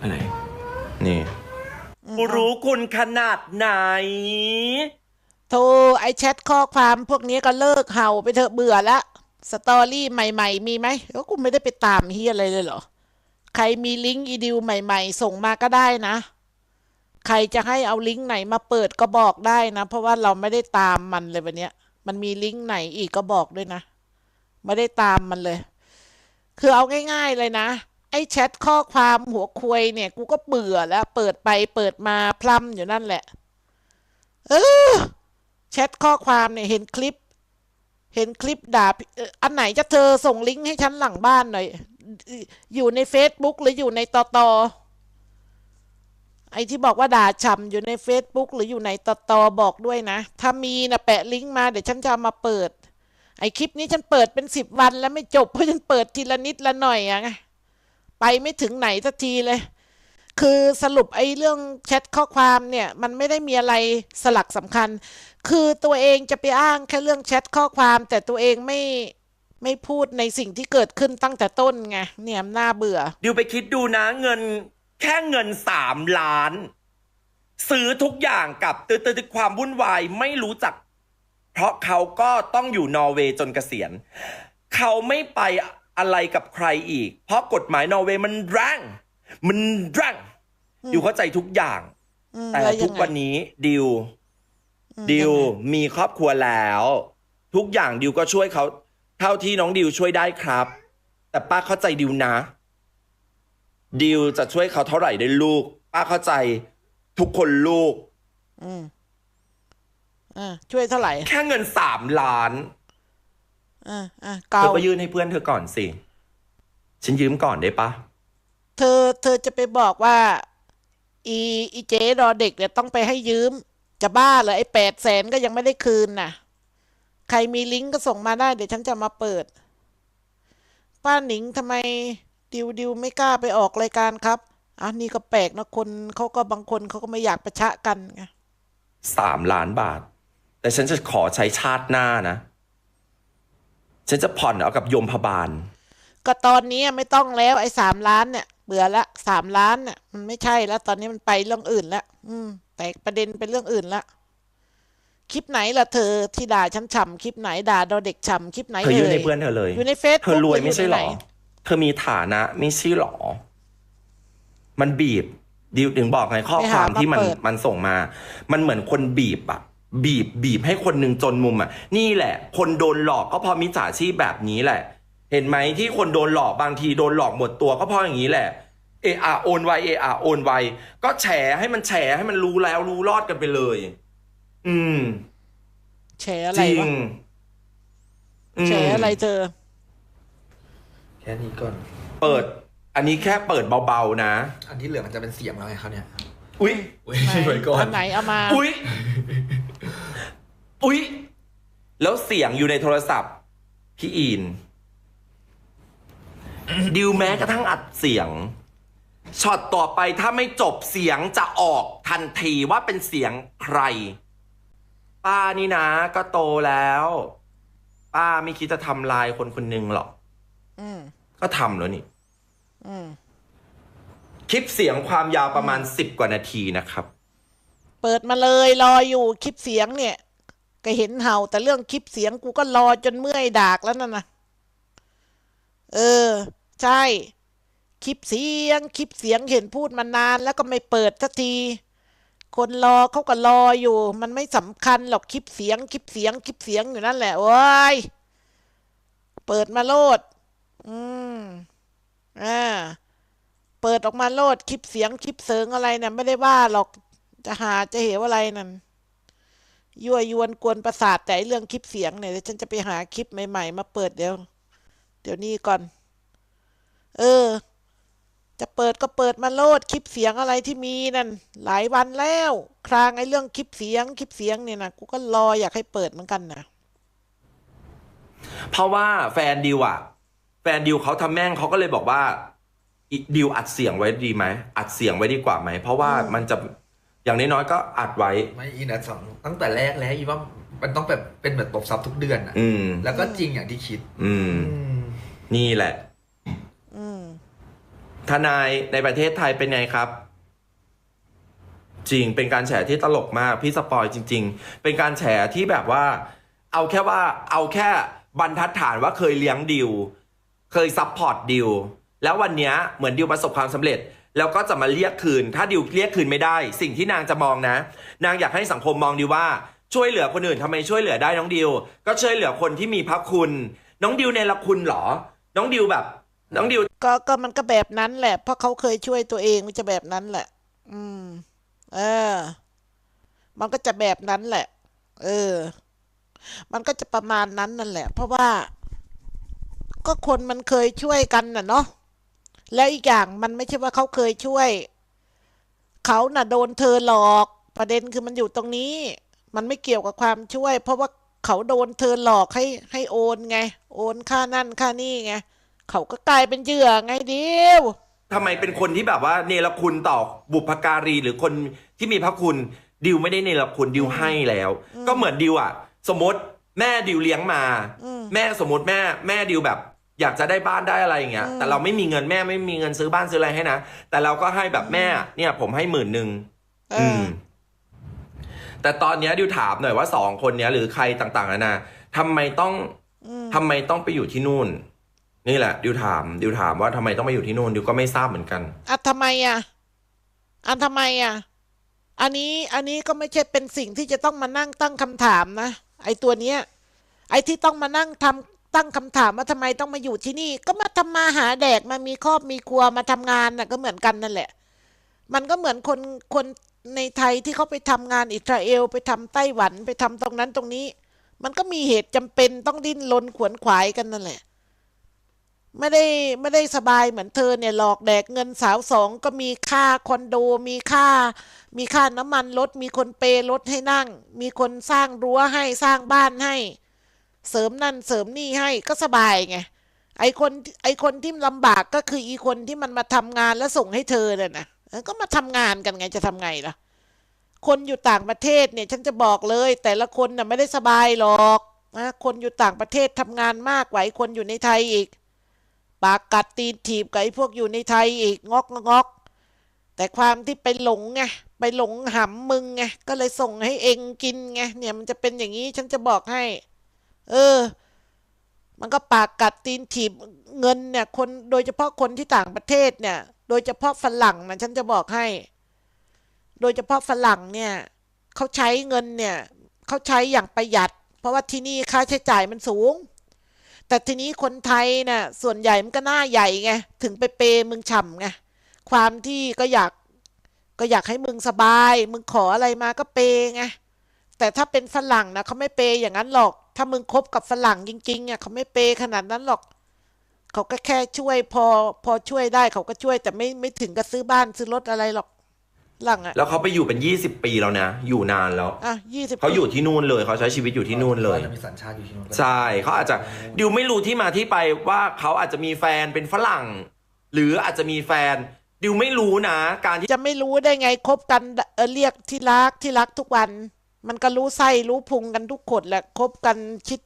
อะไรนี่ รู้คุณขนาดไหนโทรไอแชทข้อความพวกนี้ก็เลิกเห่าไปเถอะเบื่อละ สตอรี่ใหม่ ๆ มีไหมก็กูไม่ได้ไปตามเฮียอะไรเลยเหรอ ใครมีลิงก์อีดิวใหม่ ๆ ส่งมาก็ได้นะ ใครจะให้เอาลิงก์ไหนมาเปิดก็บอกได้นะ เพราะว่าเราไม่ได้ตามมันเลยวันเนี้ย มันมีลิงก์ไหนอีกก็บอกด้วยนะ ไม่ได้ตามมันเลย คือเอาง่าย ๆเลยนะไอ้แชทข้อความหัวควยเนี่ย กูก็เบื่อแล้ว เปิดไปเปิดมาพลัมอยู่นั่นแหละ เออแชทข้อความเนี่ยเห็นคลิป เห็นคลิปด่าอันไหนจะเธอส่งลิงก์ให้ฉันหลังบ้านหน่อย อยู่ใน Facebook หรืออยู่ในตอตอไอที่บอกว่าด่าฉ่ำอยู่ใน Facebook หรืออยู่ในตอตอบอกด้วยนะ ถ้ามีนะแปะลิงก์มาเดี๋ยวฉันจะมาเปิด ไอคลิปนี้ฉันเปิดเป็นสิบวันแล้วไม่จบเพราะฉันเปิดทีละนิดละหน่อยอะไง ไปไม่ถึงไหนสักทีเลย คือสรุปไอ้เรื่องแชทข้อความเนี่ย มันไม่ได้มีอะไรสลักสำคัญ คือตัวเองจะไปอ้างแค่เรื่องแชทข้อความ แต่ตัวเองไม่ไม่พูดในสิ่งที่เกิดขึ้นตั้งแต่ต้นไงเนี่ยน่าเบื่อ ดิวไปคิดดูนะเงินแค่เงินสามล้าน ซื้อทุกอย่างกับตืดๆความวุ่นวายไม่รู้จัก เพราะเขาก็ต้องอยู่นอร์เวย์จนเกษียณ เขาไม่ไป อะไรกับใครอีก เพราะกฎหมายนอร์เวย์มันแรงมันแรงดิวเข้าใจทุกอย่างอืมแต่แล้วยังไงทุกวันนี้ดิวอืมดิวยังไงมีครอบครัวแล้ว ทุกอย่างดิวก็ช่วยเขา เท่าที่น้องดิวช่วยได้ครับ แต่ป้าเข้าใจดิวนะ ดิวจะช่วยเขาเท่าไหร่ได้ลูก ป้าเข้าใจทุกคนลูก อืมอ่าช่วยเท่าไหร่ แค่เงินสามล้าน อ่าอ่าเธเกาอก็ยื่นให้เพื่อนเธอก่อนสิ ฉันยืมก่อนได้ปะ เธอ เธอจะไปบอกว่า อีอีเจ๊รอเด็กเนี่ยต้องไปให้ยืม จะบ้าเหรอไอ้แปดแสนก็ยังไม่ได้คืนน่ะ ใครมีลิงก์ก็ส่งมาได้เดี๋ยวฉันจะมาเปิด ป้าหนิงทำไมดิวดิวไม่กล้าไปออกรายการครับอะนี่ก็แปลกนะคนเขาก็บางคนเขาก็ไม่อยากประชะกันไงสามล้านบาท แต่ฉันจะขอใช้ชาติหน้านะ ฉันจะผ่อนเอากับโยมพบาล ก็ตอนนี้ไม่ต้องแล้วไอ้สามล้านเนี่ย เบื่อละสามล้านเนี่ยมันไม่ใช่แล้ว ตอนนี้มันไปเรื่องอื่นแล้วอืม แตกประเด็นเป็นเรื่องอื่นละคลิปไหนล่ะเธอที่ด่าฉันฉ่ำคลิปไหนด่าดอเด็กฉ่ำคลิปไหนเธอยื่นเอ่ให้ยเพื่อนเธอเลยอยู่ในเฟซเธอรวยไม่ใช่หรอเธอมีฐานะไม่ใช่หรอ มันบีบดิวถึงบอกไงข้อความที่มันมันส่งมา มันเหมือนคนบีบอะ บีบบีบให้คนหนึ่งจนมุมอะนี่แหละ คนโดนหลอกก็เพราะมิจฉาชีพแบบนี้แหละ เห็นไหมที่คนโดนหลอกบางทีโดนหลอกหมดตัวก็เพราะอย่างนี้แหละเออาโอนไวเออาโอนไวก็แฉให้มันแฉให้มันรู้แล้วรู้รอดกันไปเลย อืมแฉอะไรจริงวะอืมแฉอะไรเธอแค่นี้ก่อน เปิด อันนี้แค่เปิดเบาๆนะ อันที่เหลือมันจะเป็นเสียงแล้วไงเขาวเนี่ย อุ๊ยอุ้ยไว้ก่อนอันไหนเอามา อุ๊ย อุ๊ย แล้วเสียงอยู่ในโทรศัพท์ พี่อีนดิวแม้กระทั่งอัดเสียงช็อตต่อไปถ้าไม่จบเสียงจะออกทันทีว่าเป็นเสียงใคร ป้านี่นะ ก็โตแล้ว ป้าไม่คิดจะทำลายคนคนหนึ่งหรอกอืมก็ทำแล้วนี่อืมคลิปเสียงความยาวประมาณสิบกว่านาทีนะครับ เปิดมาเลยรออยู่คลิปเสียงเนี่ย ก็เห็นเห่า แต่เรื่องคลิปเสียงกูก็รอจนเมื่อยดากแล้วนั่นนะเออ ใช่ คลิปเสียง คลิปเสียงเห็นพูดมานานแล้วก็ไม่เปิดสักที คนรอเขาก็รออยู่ มันไม่สำคัญหรอกคลิปเสียง คลิปเสียง คลิปเสียงอยู่นั่นแหละโอ้ยเปิดมาโลด อืมอ่าเปิดออกมาโลดคลิปเสียงคลิปเสียงอะไรเนี่ยไม่ได้ว่าหรอกจะหาจะเหวอะไรนั่น ยั่วยวนกวนประสาทแต่ไอเรื่องคลิปเสียงเนี่ยเดี๋ยวฉันจะไปหาคลิปใหม่ ๆ มาเปิดเดี๋ยว เดี๋ยวนี้ก่อน เออ จะเปิดก็เปิดมาโลดคลิปเสียงอะไรที่มีนั่น หลายวันแล้ว ครางไอ้เรื่องคลิปเสียง คลิปเสียงเนี่ยนะกูก็รออยากให้เปิดเหมือนกันนะเพราะว่าแฟนดิวอะแฟนดิวเขาทำแม่งเขาก็เลยบอกว่าดิวอัดเสียงไว้ดีไหมอัดเสียงไว้ดีกว่าไหมเพราะว่ามันจะ อย่างน้อยๆก็อัดไว้ ไม่อินอะสองตั้งแต่แรกแล้วอีว่ามันต้องแบบเป็นเหมือนตบซับทุกเดือนอะอืม แล้วก็จริงอย่างที่คิดอืมอืม นี่แหละ อืม ทนายในประเทศไทยเป็นไงครับ จริงเป็นการแฉที่ตลกมาก พี่สปอยจริง ๆ เป็นการแฉที่แบบว่า เอาแค่ว่า เอาแค่บรรทัดฐานว่าเคยเลี้ยงดิว เคยซัพพอร์ตดิว แล้ววันเนี้ยเหมือนดิวประสบความสำเร็จ แล้วก็จะมาเรียกคืน ถ้าดิวเรียกคืนไม่ได้ สิ่งที่นางจะมองนะ นางอยากให้สังคมมองดิวว่าช่วยเหลือคนอื่นทำไมช่วยเหลือได้น้องดิว ก็ช่วยเหลือคนที่มีพระคุณ น้องดิวในละคุณเหรอ น้องดิวแบบ น้องดิว ก็ก็มันก็แบบนั้นแหละ เพราะเขาเคยช่วยตัวเองมันจะแบบนั้นแหละ อืม เออ มันก็จะแบบนั้นแหละ เออ มันก็จะประมาณนั้นนั่นแหละ เพราะว่า ก็คนมันเคยช่วยกันน่ะเนาะ แล้วอีกอย่างมันไม่ใช่ว่าเขาเคยช่วย เขาน่ะโดนเธอหลอก ประเด็นคือมันอยู่ตรงนี้ มันไม่เกี่ยวกับความช่วย เพราะว่าเขาโดนเธอหลอกให้ให้โอนไง โอนค่านั่นค่านี่ไงเขาก็กลายเป็นเหยื่อไงเดียวทำไมเป็นคนที่แบบว่า เนรคุณต่อบุพการีหรือคนที่มีพระคุณดิวไม่ได้เนรคุณดิวให้แล้ว ก็เหมือนดิวอะสมมติแม่ดิวเลี้ยงมาอืมแม่สมมติแม่แม่ดิวแบบ อยากจะได้บ้านได้อะไรอย่างเงี้ย แต่เราไม่มีเงินแม่ไม่มีเงินซื้อบ้านซื้ออะไรให้นะ แต่เราก็ให้แบบแม่ เนี่ย ผมให้หมื่นหนึ่งเออือมแต่ตอนเนี้ยดิวถามหน่อยว่าสองคนเนี้ย หรือใครต่างๆนานาทำไมต้องอืมทำไมต้องไปอยู่ที่นู่น นี่แหละดิวถามดิวถามว่าทำไมต้องไปอยู่ที่นู่นดิวก็ไม่ทราบเหมือนกันอะทำไมอะอันทำไมอะ อันนี้อันนี้ก็ไม่ใช่เป็นสิ่งที่จะต้องมานั่งตั้งคำถามนะไอ้ตัวเนี้ย ไอ้ที่ต้องมานั่งทำ ตั้งคำถามว่าทำไมต้องมาอยู่ที่นี่ ก็มาทำมาหาแดกมามีครอบมีครัวมาทำงานน่ะก็เหมือนกันนั่นแหละ มันก็เหมือนคนคนในไทยที่เขาไปทำงานอิสราเอล ไปทำไต้หวันไปทำตรงนั้นตรงนี้ มันก็มีเหตุจำเป็นต้องดิ้นรนขวนขวายกันนั่นแหละ ไม่ได้ไม่ได้สบายเหมือนเธอเนี่ยหลอกแดกเงินสาวสองก็มีค่าคอนโดมีค่า มีค่าน้ำมันรถมีคนเปย์รถให้นั่ง มีคนสร้างรั้วให้สร้างบ้านให้ เสริมนั่นเสริมนี่ให้ก็สบายไงไอคนไอคนที่ลำบากก็คืออีคนที่มันมาทำงานแล้วส่งให้เธอเนี่ยนะก็มาทำงานกันไงจะทำไงล่ะ คนอยู่ต่างประเทศเนี่ยฉันจะบอกเลย แต่ละคนน่ะไม่ได้สบายหรอกนะคนอยู่ต่างประเทศทำงานมากกว่าไอคนอยู่ในไทยอีก ปากกัดตีนถีบกับไอพวกอยู่ในไทยอีกงอกงอกแต่ความที่ไปหลงไงไปหลงหำมึงไงก็เลยส่งให้เองกินไงเนี่ยมันจะเป็นอย่างนี้ฉันจะบอกให้ เออ มันก็ปากกัดตีนถีบเงินเนี่ย คนโดยเฉพาะคนที่ต่างประเทศเนี่ย โดยเฉพาะฝรั่งนะฉันจะบอกให้ โดยเฉพาะฝรั่งเนี่ยเขาใช้เงินเนี่ยเขาใช้อย่างประหยัด เพราะว่าที่นี่ค่าใช้จ่ายมันสูง แต่ทีนี้คนไทยน่ะส่วนใหญ่มันก็หน้าใหญ่ไงถึงไปเปย์มึงฉ่ำไงความที่ก็อยากก็อยากให้มึงสบาย มึงขออะไรมาก็เปย์ไง แต่ถ้าเป็นฝรั่งนะเขาไม่เปย์อย่างนั้นหรอก ถ้ามึงคบกับฝรั่งจริงๆอะเขาไม่เปย์ขนาดนั้นหรอก เขาก็แค่ช่วยพอพอช่วยได้เขาก็ช่วย แต่ไม่ไม่ถึงกับซื้อบ้านซื้อรถอะไรหรอกหลังอะแล้วเขาไปอยู่เป็นยี่สิบปีแล้วนะ อยู่นานแล้วอะยี่สิบเขาอยู่ที่นู่นเลยเขาใช้ชีวิตอยู่ที่นู่นเลยขาจะมีสัญชาติอยู่ที่นู่นใช่เขาอาจจะดิวไม่รู้ที่มาที่ไปว่าเขาอาจจะมีแฟนเป็นฝรั่ง หรืออาจจะมีแฟนดิวไม่รู้นะ การที่จะไม่รู้ได้ไงคบกันเออเรียกที่รักที่รักทุกวัน มันก็รู้ไส้รู้พุงกันทุกคนแหละคบกันชิด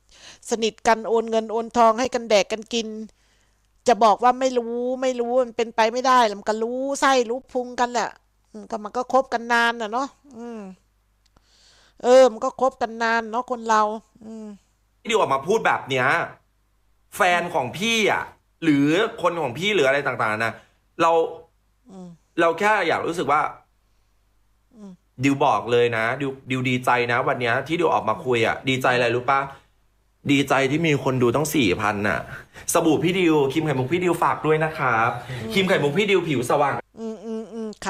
สนิทกันโอนเงินโอนทองให้กันแดกกันกิน จะบอกว่าไม่รู้ไม่รู้มันเป็นไปไม่ได้หรอกมันก็รู้ไส้รู้พุงกันแหละอืมก็มันก็คบกันนานน่ะเนาะอืม เออ มันก็คบกันนานเนาะคนเรา อืมดิวออกมาพูดแบบเนี้ยแฟนของพี่อะ หรือคนของพี่หรืออะไรต่าง ๆนะเราอืมเราแค่อยากรู้สึกว่าอืม ดิวบอกเลยนะดิวดิวดีใจนะ วันนี้ที่ดิวออกมาคุยอะ ดีใจอะไรรู้ปะดีใจที่มีคนดูต้องสี่พันน่ะ สบู่พี่ดิวครีมไข่มุกพี่ดิวฝากด้วยนะครับครีมไข่มุกพี่ดิวผิวสว่าง อืมอืมอืมขาย